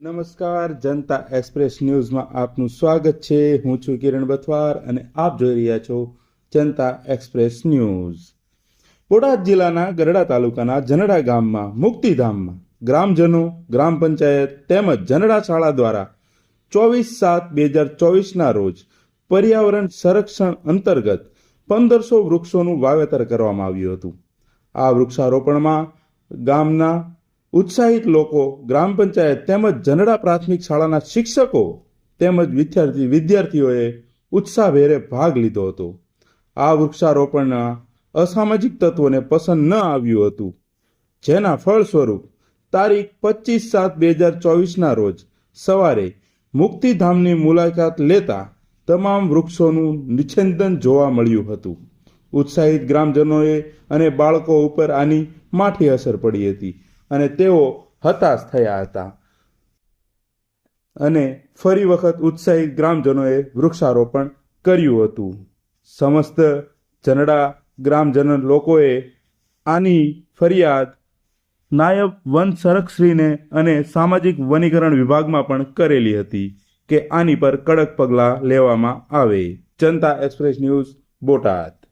નમસ્કાર, જનતા એક્સપ્રેસ ન્યૂઝમાં આપનું સ્વાગત છે. હું છું કિરણ બથવાર અને આપ જોઈ રહ્યા છો જનતા એક્સપ્રેસ ન્યૂઝ. બોટાદ જિલ્લાના ગરડા તાલુકાના જનડા ગામમાં, મુક્તિધામમાં ગ્રામજનો, ગ્રામ પંચાયત તેમજ જનડા શાળા દ્વારા ચોવીસ સાત બે હજાર ચોવીસના રોજ પર્યાવરણ સંરક્ષણ અંતર્ગત પંદરસો વૃક્ષોનું વાવેતર કરવામાં આવ્યું હતું. આ વૃક્ષારોપણમાં ગામના ઉત્સાહિત લોકો, ગ્રામ પંચાયત તેમજ જનડા પ્રાથમિક શાળાના શિક્ષકો તેમજ વિદ્યાર્થી વિદ્યાર્થીઓએ ઉત્સાહભેરે ભાગ લીધો હતો. આ વૃક્ષારોપણના અસામાજિક તત્વોને પસંદ ન આવ્યું હતું. જેના ફળ સ્વરૂપ તારીખ પચીસ સાત બે હજાર ચોવીસના રોજ સવારે મુક્તિધામની મુલાકાત લેતા તમામ વૃક્ષોનું નિછેદન જોવા મળ્યું હતું. ઉત્સાહિત ગ્રામજનોએ અને બાળકો ઉપર આની માઠી અસર પડી હતી. અને તેઓ હતાશ થયા હતા. અને ફરી વખત ઉત્સાહિત ગ્રામજનોએ વૃક્ષારોપણ કર્યું હતું. સમસ્ત જનડા ગ્રામજન લોકોએ આની ફરિયાદ નાયબ વન સંરક્ષશ્રીને અને સામાજિક વનીકરણ વિભાગમાં પણ કરેલી હતી કે આની પર કડક પગલાં લેવામાં આવે. Janata express news Botad.